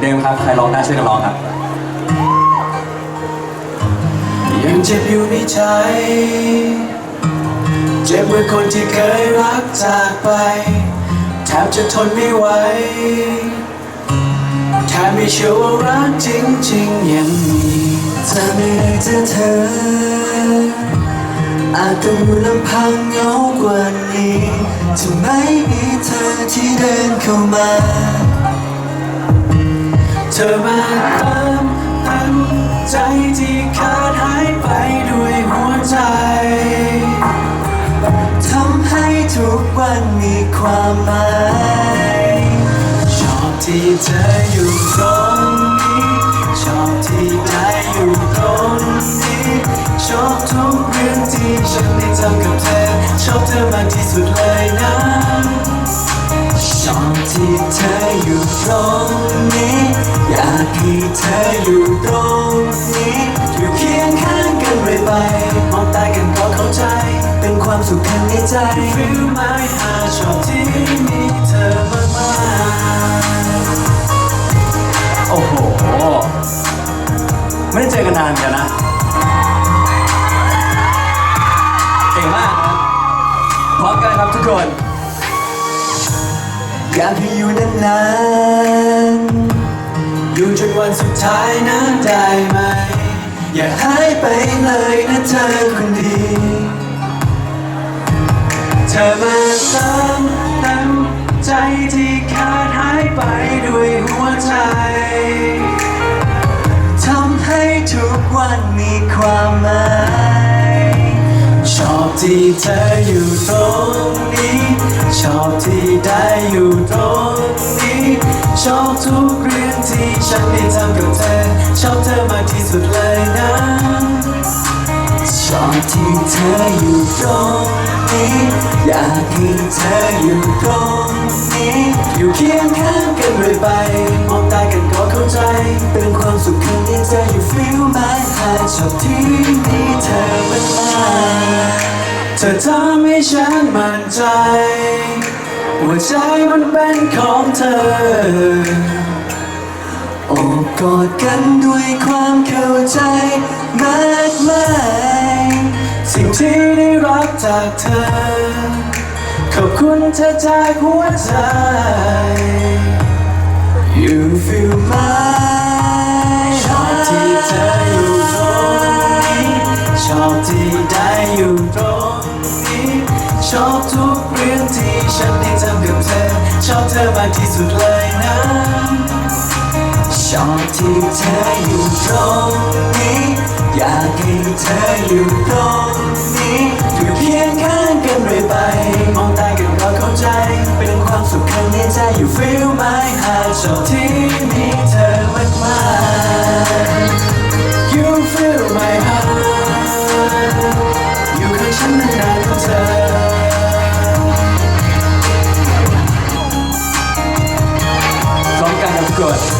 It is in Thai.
ือนเดิมครับ ใครร้องได้ช่วยกันร้องครับ ยังเจ็บอยู่ในใจ เจ็บเมื่อคนที่เคยรักจากไป แทบจะทนไม่ไหวแทบไม่เชื่อว่ารักจริงๆยังมีถ้าไม่ได้เจอเธอ อาจต้องลำพังเหงากว่านี้ถ้าไม่มีเธอที่เดินเข้ามา ธอมาเติมเต็มใจที่ขาดหายไปด้วยหัวใจทำให้ทุกวันมีความหมายชอบที่เธออยู่ตรงนี้ชอบที่ได้อยู่ตรงนี้ชอบทุกเรื่องที่ฉันได้ทำกับเธอชอบเธอมากที่สุดเลยนะชอบที่เธออยู่ตรงนี้ อยากให้เธออยู่ตรงนี้อยู่เคียงข้างกันเรื่อยไป มองตากันก็เข้าใจ เป็นความสุขข้างในใจ Feel my heart ชอบที่มีเธอมากๆโอ้โห ไม่ได้เจอกันนานเหมือนกันนะเก่งมากนะพร้อมกันครับทุกคน อยากให้อยู่นานๆ อยู่จนวันสุดท้ายนะได้ไหม อย่าหายไปเลยนะเธอคนดี เธอมาเติมเต็มใจที่ขาดหายไปด้วยหัวใจทำให้ทุกวันมีความหมายชอบที่เธออยู่ตรงนี้ ชอบที่ได้อยู่ตรงนี้ ชอบทุกเร ที่ฉันได้ทำกับเธอ ชอบเธอมากที่สุดเลยนะ ชอบที่เธออยู่ตรงนี้อยากให้เธออยู่ตรงนี้อยู่เคียงข้างกันเรื่อยไป มองตากันก็เข้าใจ เป็นความสุขข้างในใจอยู่ feel my heart ชอบที่มีเธอเป็นมาเธอทำให้ฉันมั่นใจ หัวใจมันเป็นของเธอ กอดกันด้วยความเข้าใจมากมายสิ่งที่ได้รับจากเธอ ขอบคุณเธอจากหัวใจ You feel my ชอบที่เธออยู่ตรงนี้ชอบที่ได้อยู่ตรงนี้ ชอบทุกเรื่องที่ฉันได้ทำกับเธอ ชอบเธอมากที่สุดเลยนะ ชอบที่เธออยู่ตรงนี้ อยากให้เธออยู่ตรงนี้อยู่เคียงข้างกันเรื่อยไป มองตากันก็เข้าใจ เป็นความสุขข้างในใจอยู่ feel my heart ชอบที่มีเธอมากมาย You feel my heart อยู่ข้างฉันนานๆกับเธอร้องกันนะทุน